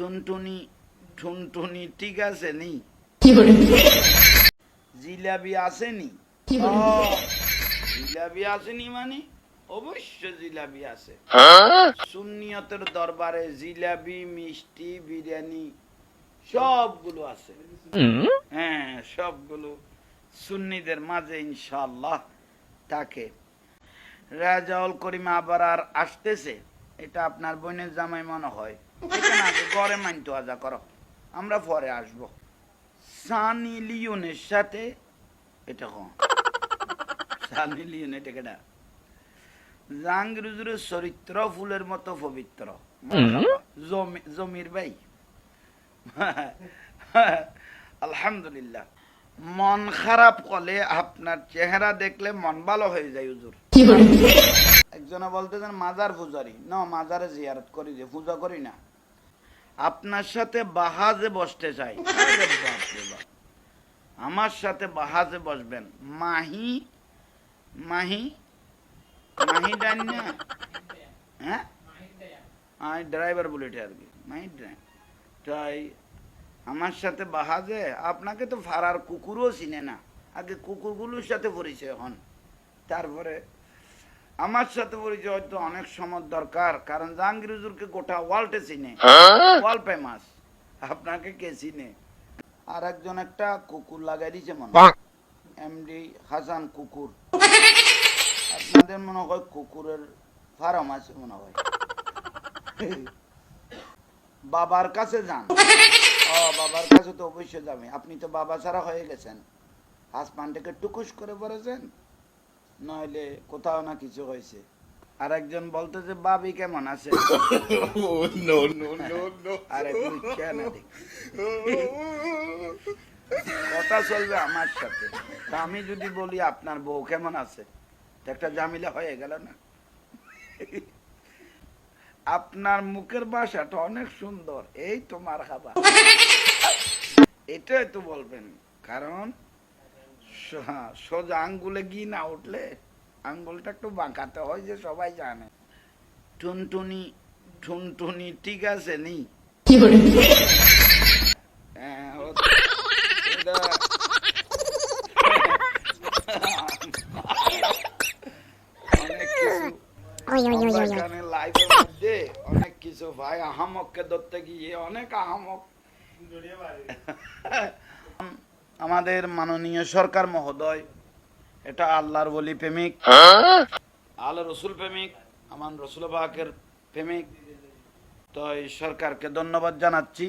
টুনটুনি টুনটুনি ঠিক আছে নি? আসেনি? আসেনি মানে? অবশ্য জিলাবি আছে। সুন্নিয়তের দরবারে জিলাবি মিষ্টি বিরিয়ানি সবগুলো আছে। হ্যাঁ সবগুলো সুন্নিদের মাঝে ইনশাল্লাহ থাকে। রাজাউল করিমা আবার আর আসতেছে? এটা আপনার বোনের জামাই মনে হয়। গড়ে মানতো আজা করো। আমরা পরে আসব। সানি লিওনের সাথে এটা কম সানি লিওন এটা কেটা জাহাঙ্গীর চরিত্র ফুলের মতো পবিত্র। জমি- জমির ভাই। আলহামদুলিল্লাহ। মন খারাপ করলে আপনার চেহারা দেখলে মন ভালো হয়ে যায় হুজুর। একজনে বলতেছেন মাজার পূজারি। না, মাজারে জিয়ারত করি যে, পূজা করি না। আপনার সাথে বাহাজে বসতে চাই। আমার সাথে বাহাজে বসবেন? মাহি? মাহি? মাহি ডান না হ্যাঁ? আমি ড্রাইভার। বলি এটা আর কি? মাহি ড্রাইভার। তাই আমার সাথে বাহাজে? আপনাকে তো ফারার কুকুরও চিনে না। আগে কুকুরগুলোর সাথে পরিচয় হন। তারপরে আমার সাথে পরিচয় হয়তো অনেক সময় দরকার কারণ জাহাঙ্গীর হুজুরকে গোটা ওয়ার্ল্ডে চিনে। World famous. আপনাকে কে চিনে? আর একজন একটা কুকুর লাগাই দিয়েছে মনে এমডি হাসান কুকুর। আপনাদের মনে হয় কুকুরের ফার্ম আছে মনে হয়? বাবার কাছে যান। ও বাবার কাছে তো অবশ্যই যাবে। আপনি তো বাবা ছাড়া হয়ে গেছেন। হাসপানটাকে টুকুস করে পড়েছেন নইলে কোথাও না কিছু হয়েছে আর একজন বলতে যে বাবি কেমন আছে. আরে তুই কেন কথা চলবে আমার সাথে। আমি যদি বলি আপনার বউ কেমন আছে? একটা জামিলা হয়ে গেল না। আপনার মুখের বাসাটা অনেক সুন্দর। এই তোমার খাবার। এটাই তো বলবেন। কারণ হ্যাঁ, সোজা আঙ্গুলে গি না উঠলে আঙ্গুলটা একটু বাঁকাতে হয় যে সবাই জানে। টুনটুনি টুনটুনি ঠিক আছে নি? অনেক কিছু ভাই। আহামককে ধরতে গিয়ে অনেক আহামক। আমাদের মাননীয় সরকার মহোদয় এটা আল্লাহর বলি প্রেমিক। আল্লাহ রসুল প্রেমিক আমার রসুল বাহাকের প্রেমিক। তো এই সরকারকে ধন্যবাদ জানাচ্ছি।